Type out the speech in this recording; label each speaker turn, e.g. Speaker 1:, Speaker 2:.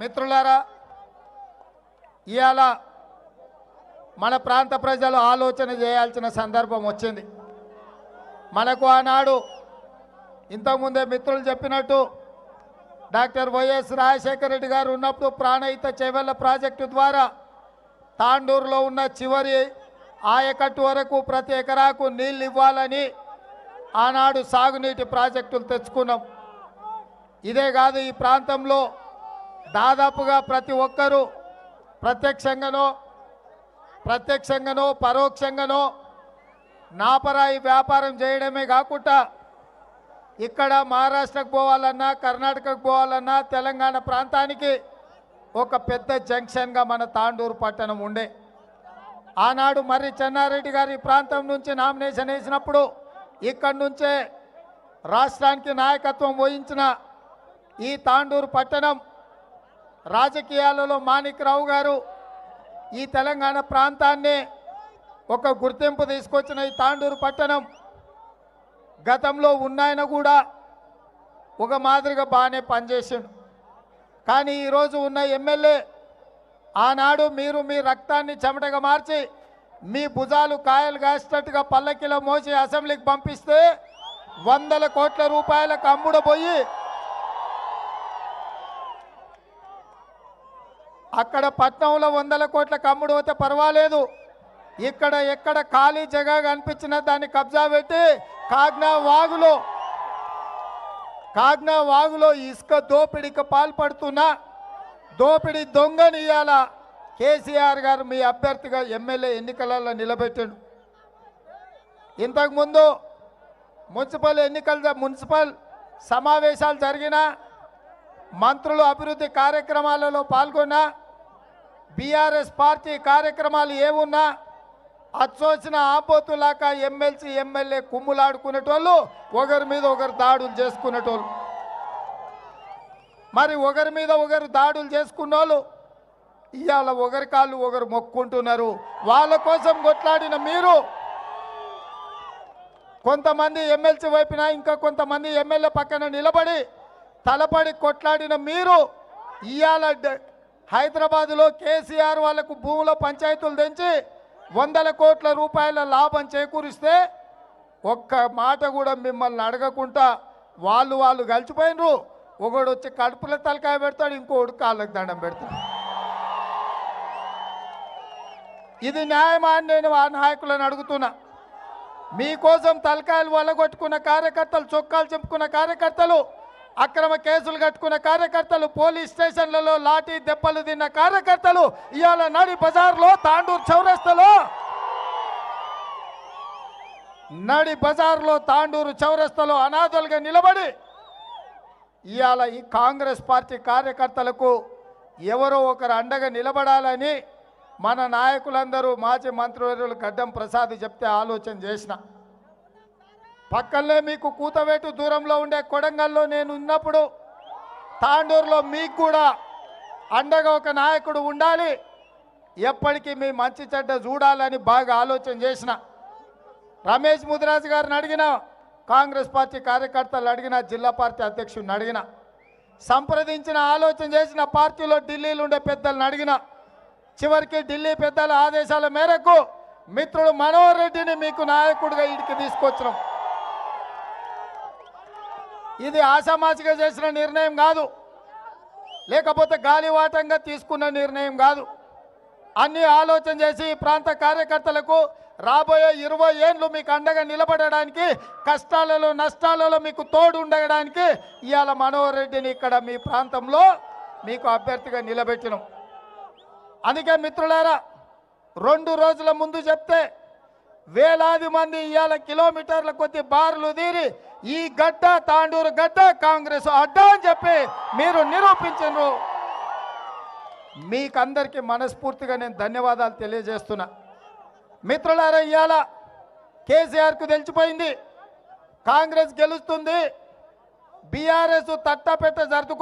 Speaker 1: మిత్రులారా ఇవాళ మన ప్రాంత ప్రజలు ఆలోచన చేయాల్సిన సందర్భం వచ్చింది. మనకు ఆనాడు ఇంతకుముందే మిత్రులు చెప్పినట్టు డాక్టర్ వైఎస్ రాజశేఖర రెడ్డి గారు ఉన్నప్పుడు ప్రాణహిత చెవెళ్ళ ప్రాజెక్టు ద్వారా తాండూరులో ఉన్న చివరి ఆయకట్టు వరకు ప్రతి ఎకరాకు నీళ్ళు ఇవ్వాలని ఆనాడు సాగునీటి ప్రాజెక్టులు తెచ్చుకున్నాం. ఇదే కాదు ఈ ప్రాంతంలో దాదాపుగా ప్రతి ఒక్కరూ ప్రత్యక్షంగానో ప్రత్యక్షంగానో పరోక్షంగానో నాపరాయి వ్యాపారం చేయడమే కాకుండా ఇక్కడ మహారాష్ట్రకు పోవాలన్నా కర్ణాటకకు పోవాలన్నా తెలంగాణ ప్రాంతానికి ఒక పెద్ద జంక్షన్గా మన తాండూరు పట్టణం ఉండే. ఆనాడు మర్రి చెన్నారెడ్డి గారి ప్రాంతం నుంచి నామినేషన్ వేసినప్పుడు ఇక్కడి నుంచే రాష్ట్రానికి నాయకత్వం వహించిన ఈ తాండూరు పట్టణం రాజకీయాలలో మాణిక్రావు గారు ఈ తెలంగాణ ప్రాంతాన్ని ఒక గుర్తింపు తీసుకొచ్చిన ఈ తాండూరు పట్టణం గతంలో ఉన్నాయన కూడా ఒక మాదిరిగా బాగానే పనిచేసిండు. కానీ ఈరోజు ఉన్న ఎమ్మెల్యే ఆనాడు మీరు మీ రక్తాన్ని చెమటగా మార్చి మీ భుజాలు కాయలు కాసేటట్టుగా పల్లకిలో మోసి అసెంబ్లీకి పంపిస్తే వందల కోట్ల రూపాయలకు అమ్ముడపోయి అక్కడ పట్నంలో వందల కోట్ల కమ్ముడు పోతే పర్వాలేదు. ఇక్కడ ఎక్కడ ఖాళీ జగా కనిపించిన దాన్ని కబ్జా పెట్టి కాగ్నా వాగులో కాగ్నా వాగులో ఇసుక దోపిడీకి పాల్పడుతున్న దోపిడీ దొంగనియాల కేసీఆర్ గారు మీ అభ్యర్థిగా ఎమ్మెల్యే ఎన్నికలలో నిలబెట్టాడు. ఇంతకుముందు మున్సిపల్ ఎన్నికల మున్సిపల్ సమావేశాలు జరిగినా మంత్రులు అభివృద్ధి కార్యక్రమాలలో పాల్గొన్న బీఆర్ఎస్ పార్టీ కార్యక్రమాలు ఏమున్నా అచ్చొచ్చిన ఆపోతులాక ఎమ్మెల్సీ ఎమ్మెల్యే కుమ్ములాడుకునేటోళ్ళు ఒకరి మీద ఒకరు దాడులు చేసుకునేటోళ్ళు. మరి ఒకరి మీద ఒకరు దాడులు చేసుకున్నోళ్ళు ఇవాళ ఒకరి కాళ్ళు ఒకరు మొక్కుంటున్నారు. వాళ్ళ కోసం కొట్లాడిన మీరు కొంతమంది ఎమ్మెల్సీ వైపున ఇంకా కొంతమంది ఎమ్మెల్యే పక్కన నిలబడి తలపడి కొట్లాడిన మీరు ఇవాళ హైదరాబాద్లో కేసీఆర్ వాళ్ళకు భూముల పంచాయతీలు తెంచి వందల కోట్ల రూపాయల లాభం చేకూరిస్తే ఒక్క మాట కూడా మిమ్మల్ని అడగకుండా వాళ్ళు వాళ్ళు కలిసిపోయినరు. ఒకడు వచ్చి కడుపుల తలకాయ పెడతాడు ఇంకోడు కాళ్ళకు దండం పెడతాడు. ఇది న్యాయమా అని నేను ఆ నాయకులను అడుగుతున్నా. మీకోసం తలకాయలు వలగొట్టుకున్న కార్యకర్తలు చొక్కాలు చెప్పుకున్న కార్యకర్తలు అక్రమ కేసులు కట్టుకున్న కార్యకర్తలు పోలీస్ స్టేషన్లలో లాఠీ దెబ్బలు తిన్న కార్యకర్తలు ఇవాళ నడి బజార్లో తాండూరు చౌరస్తలో. నడి బజార్లో తాండూరు చౌరస్తలో అనాథలుగా నిలబడి ఇవాళ ఈ కాంగ్రెస్ పార్టీ కార్యకర్తలకు ఎవరో ఒకరు అండగా నిలబడాలని మన నాయకులందరూ మాజీ మంత్రివర్యులు గడ్డం ప్రసాద్ చెప్తే ఆలోచన చేసిన. పక్కనే మీకు కూతవేటు దూరంలో ఉండే కొడంగల్లో నేను ఉన్నప్పుడు తాండూరులో మీకు కూడా అండగా ఒక నాయకుడు ఉండాలి. ఎప్పటికీ మీ మంచి చెడ్డ చూడాలని బాగా ఆలోచన చేసిన రమేష్ ముదిరాజు గారిని అడిగిన కాంగ్రెస్ పార్టీ కార్యకర్తలు అడిగిన జిల్లా పార్టీ అధ్యక్షుడిని అడిగిన సంప్రదించిన ఆలోచన చేసిన పార్టీలో ఢిల్లీలో ఉండే పెద్దలను అడిగిన చివరికి ఢిల్లీ పెద్దల ఆదేశాల మేరకు మిత్రుడు మనోహర్ రెడ్డిని మీకు నాయకుడిగా ఇడికి తీసుకొచ్చినాం. ఇది ఆసామాసిగా చేసిన నిర్ణయం కాదు. లేకపోతే గాలివాటంగా తీసుకున్న నిర్ణయం కాదు. అన్ని ఆలోచన చేసి ఈ ప్రాంత కార్యకర్తలకు రాబోయే ఇరవై ఏండ్లు మీకు అండగా నిలబడడానికి కష్టాలలో నష్టాలలో మీకు తోడు ఉండడానికి ఇవాళ మనోహర్ రెడ్డిని ఇక్కడ మీ ప్రాంతంలో మీకు అభ్యర్థిగా నిలబెట్టినాం. అందుకే మిత్రులారా రెండు రోజుల ముందు చెప్తే వేలాది మంది ఇవాళ కిలోమీటర్ల కొద్ది బారులు తీరి ఈ గడ్డ తాండూరు గడ్డ కాంగ్రెస్ అడ్డ అని చెప్పి మీరు నిరూపించరు మీకందరికీ మనస్ఫూర్తిగా నేను ధన్యవాదాలు తెలియజేస్తున్నా. మిత్రులారా ఇవాళ కేసీఆర్కు తెలిసిపోయింది. కాంగ్రెస్ గెలుస్తుంది. బీఆర్ఎస్ తట్టపెట్ట జరుపుకు